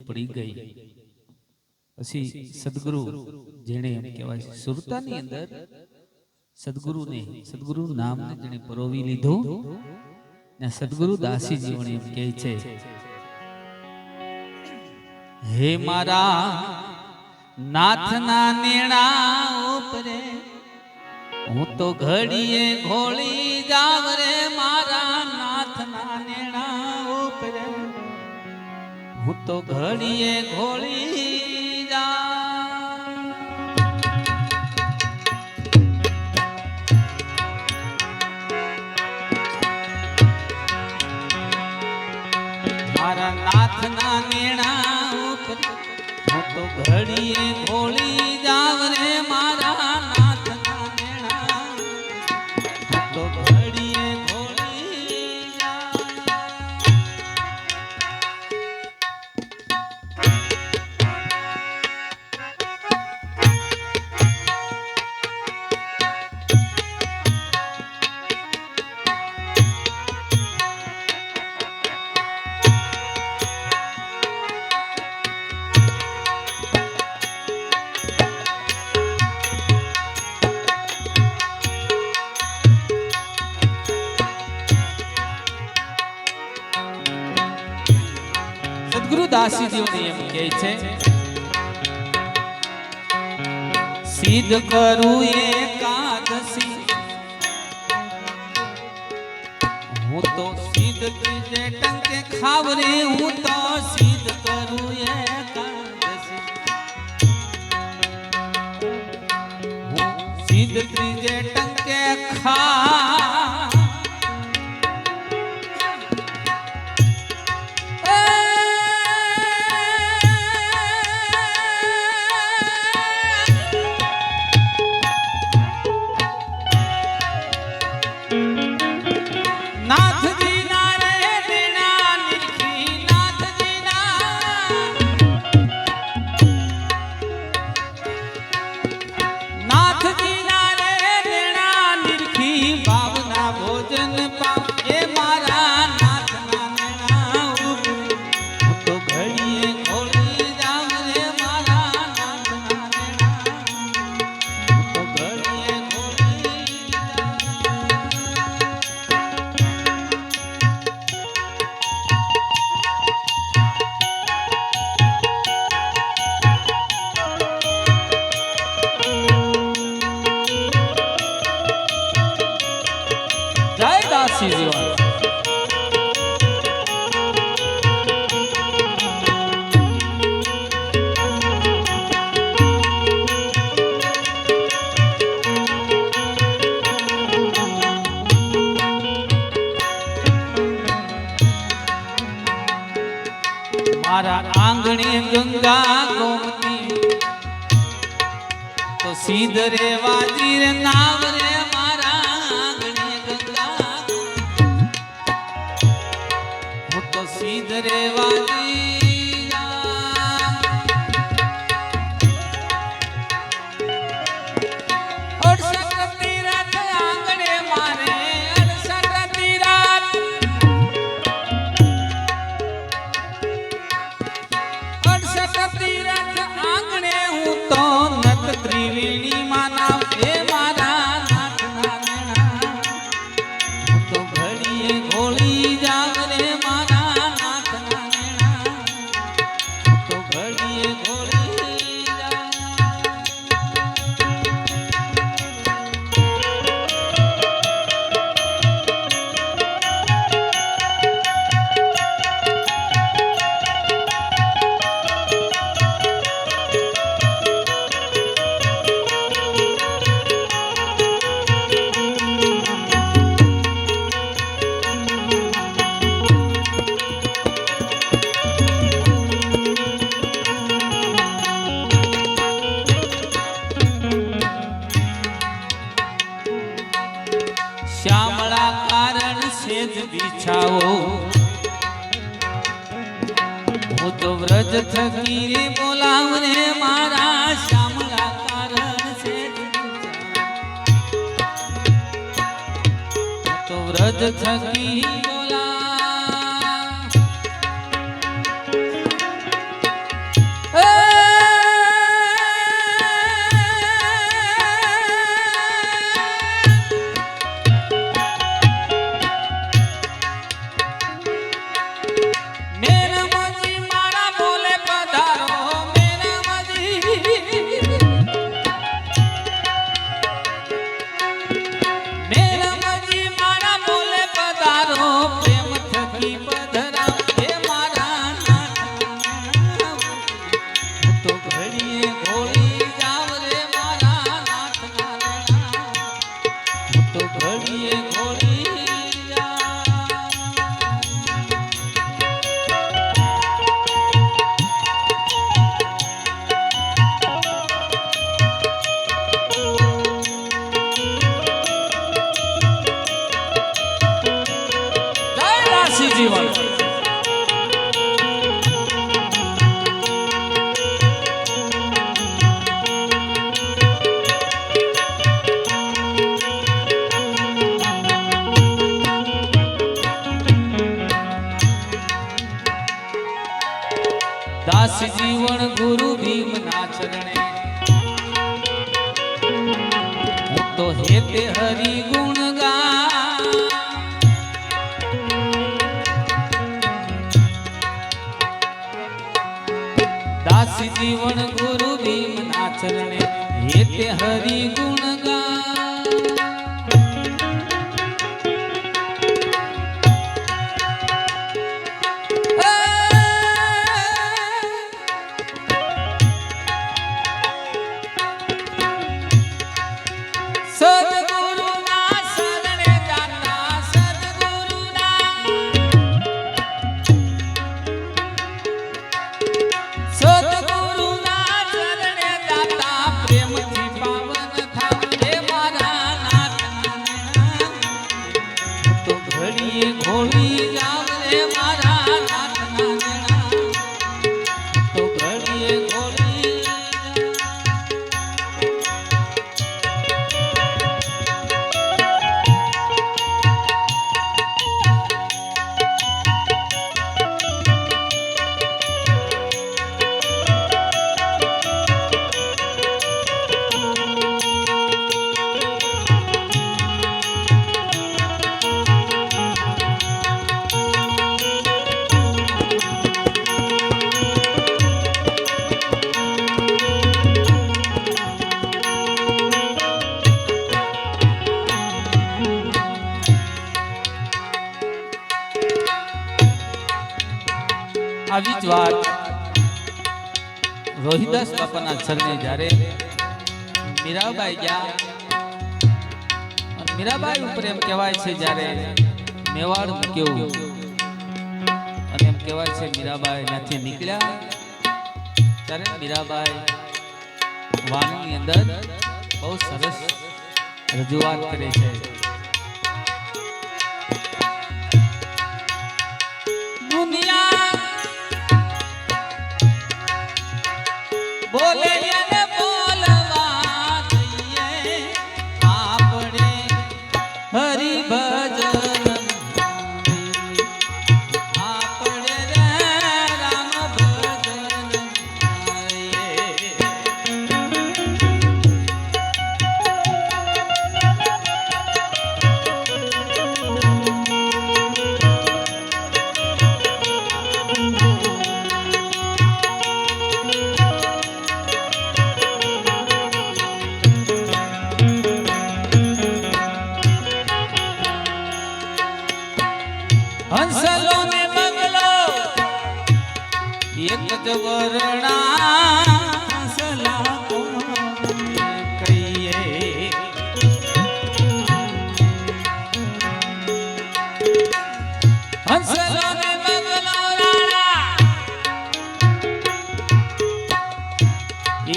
પડી ગઈ. પછી સદગુરુ, જેણે એમ કહેવાય, સુરતાની અંદર સદગુરુને, સદગુરુ નામને જેણે પરોવી લીધું ને સદગુરુ દાસીજીઓને એમ કહે છે, હે મારા નાથના નેણા ઉપરે હું તો ઘડીએ ઘોળી તો ઘડીએ ખોલી મારા નાથના હું તો ઘડીએ ખોલી જાવ રે મારા સિદ્ધ કરું એકાદશી હું તો સિદ્ધ ત્રીજે ટંકે ખાવ રે હું તો સિદ્ધ કરું એકાદશી સિદ્ધ ત્રીજે ટંકે ખા મારા આંગણે ગંગા ગોમતી. તો સીધ રે વાજી રે, નાવ રે મારા આંગણે ગંગા હું તો સીધ વાજી તો ઘડીએ ઘોળી જાવ હું તો વ્રજ થકી બોલાવ રે મારા શ્યામલા કારણ છે તો વ્રજ થકી દાસ જીવન ગુરુ ભીમના ચરણે. હું તો હેતે હરી ગુણ ગા દાસ જીવન ગુરુ ભીમના ચરણે હેતે હરી ગુણ ગા વાત રોહિદાસ બાપાના છરને જ્યારે મીરાબાઈ ગયા અને મીરાબાઈ ઉપર એમ કહેવાય છે જ્યારે મેવાડ મૂક્યું. અને એમ કહેવાય છે મીરાબાઈ ત્યાંથી નીકળ્યા. ત્યારે મીરાબાઈ વાનની અંદર બહુ સરસ રજૂઆત કરે છે.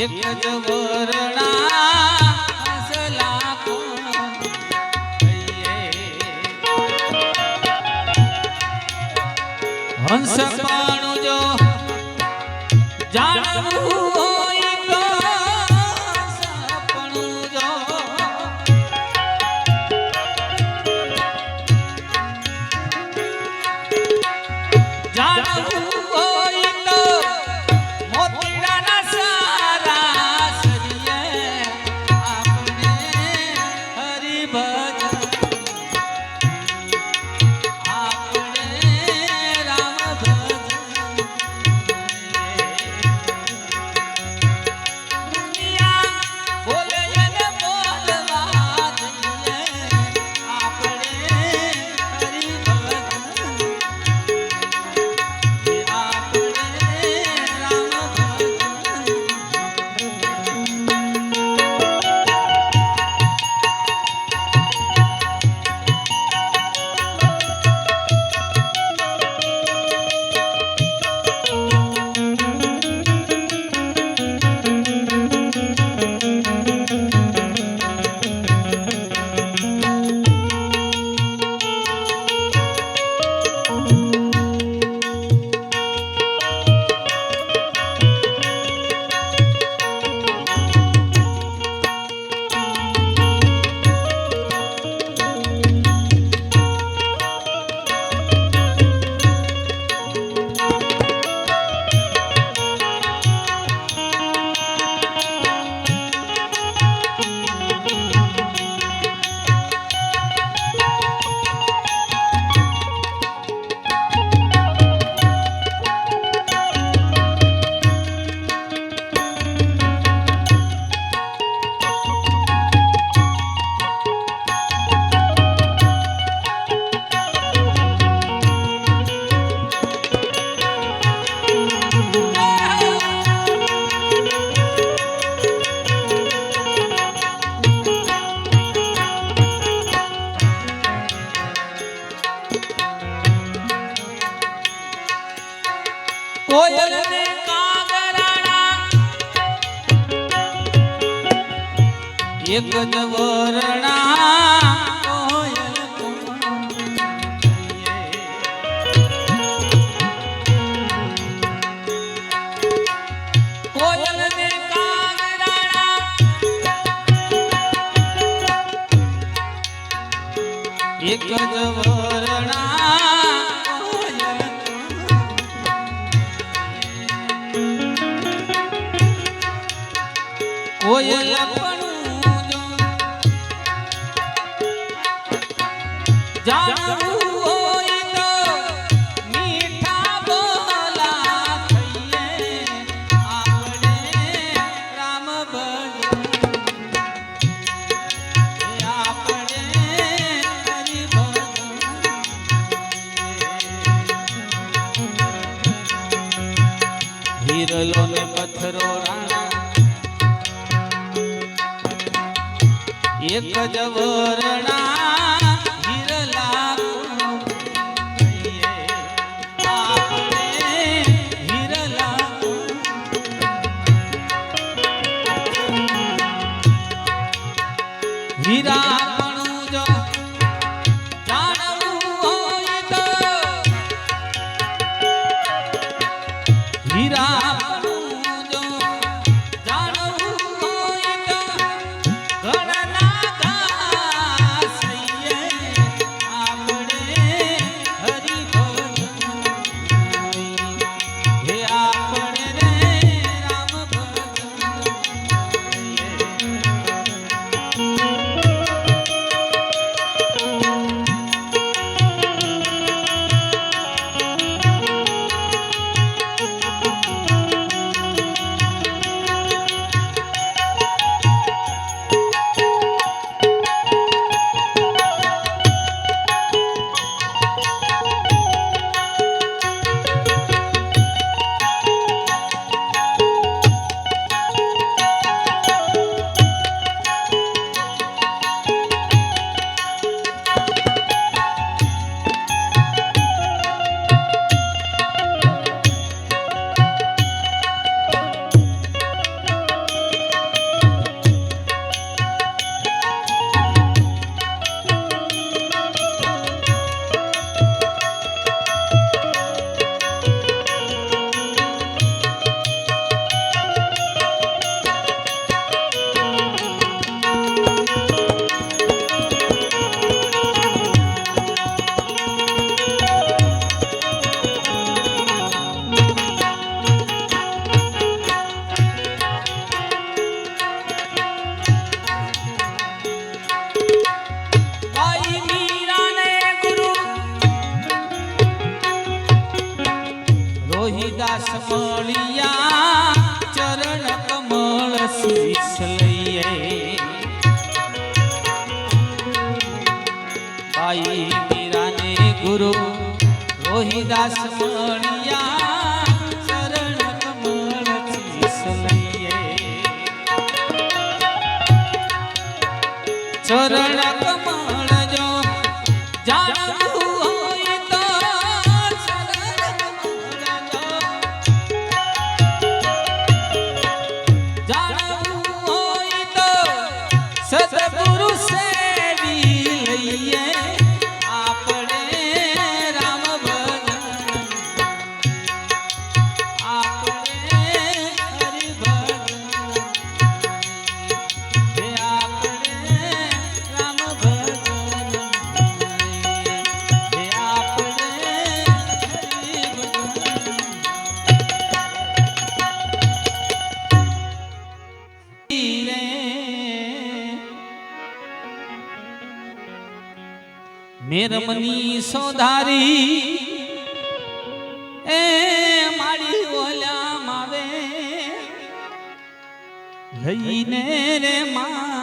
એક જ વર્ણા હંસ હોય জিরা my મેરમની સોધારી એ મારી ઓલા માવે લઈને રે મા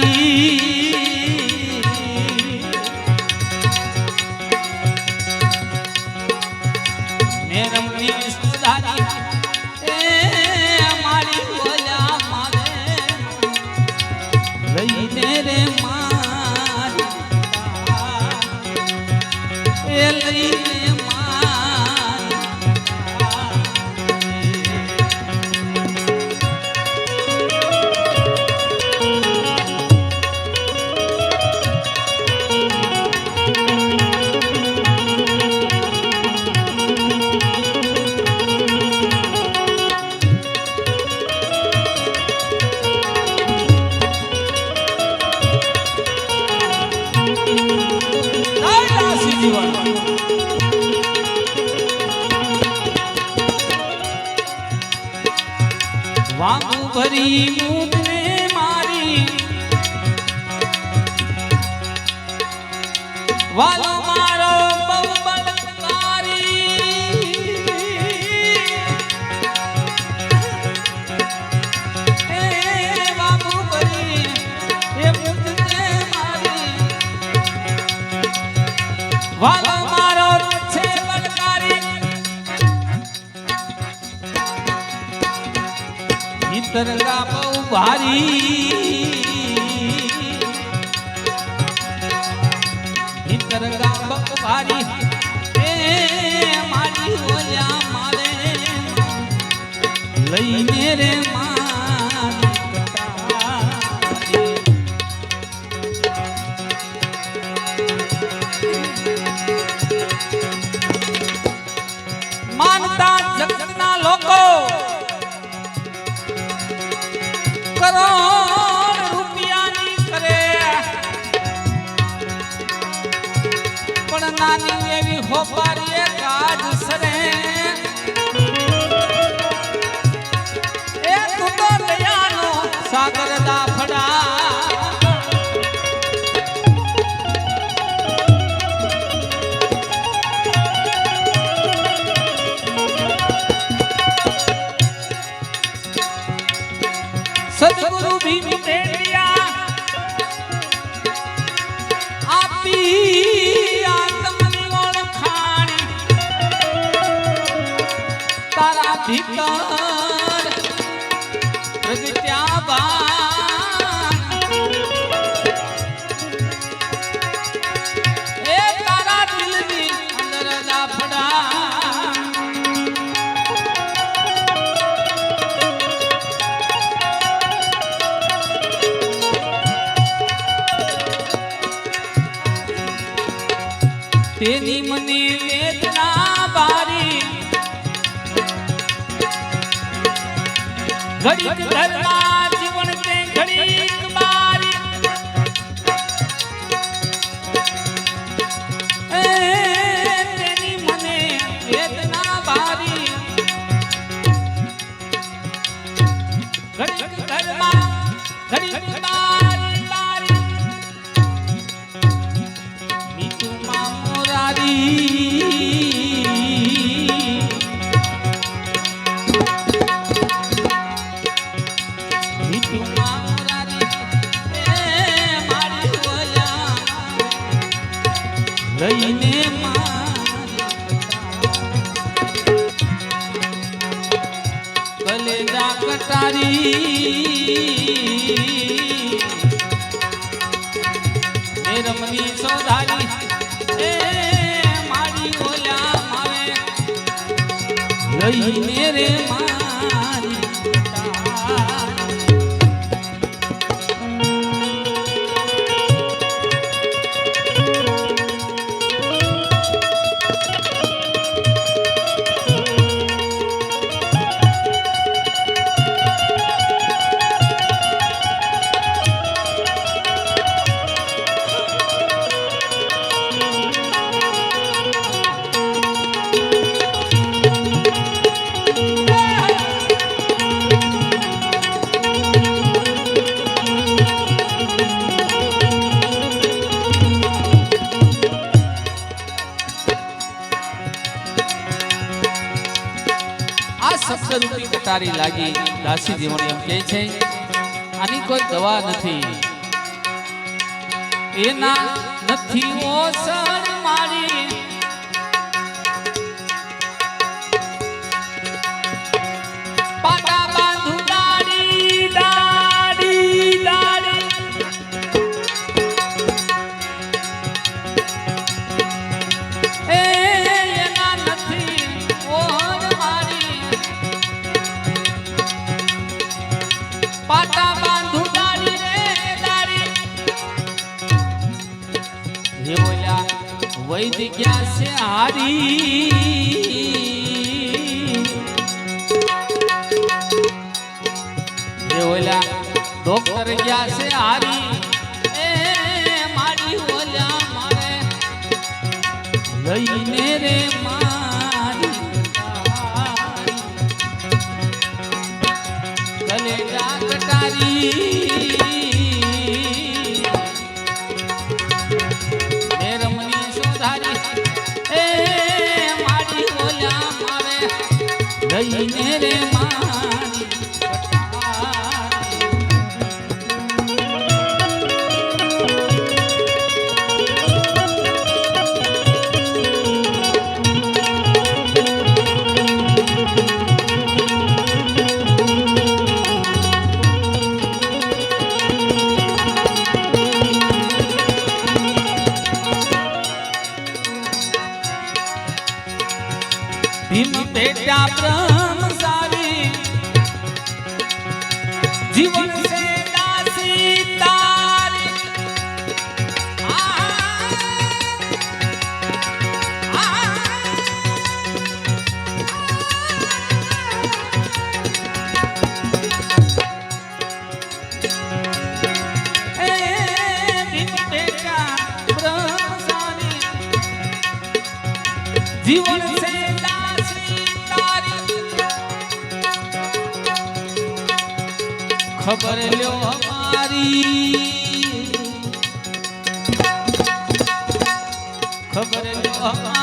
दी જીવન. વાંગુ ભરી મૂકને મારી. વાલો વાલો મારો છે બળકારી ભીતરગા બહુ ભારી. ભીતરગા બહુ ભારી. એ મારી ઓલ્યા મારે. લઈને રે ઘડીક ધર્મા જીવન તે ઘડીક કલેજા કટારી એ રમણી સોધારી એ મારી ઓલા માવે લઈને રે મારી તારી લાગી દાસી જીવન એમ કહે છે, આની કોઈ દવા નથી. એના નથી ઓસર મારી વૈદ્યા છે હારી. ઓલા ડોક્ટર ગયા છે હારી. એ મારી ઓલા મારે લઈને રે મારી કલેજા કટારી. જીવન ખબર લ્યો અમારી. ખબર લ્યો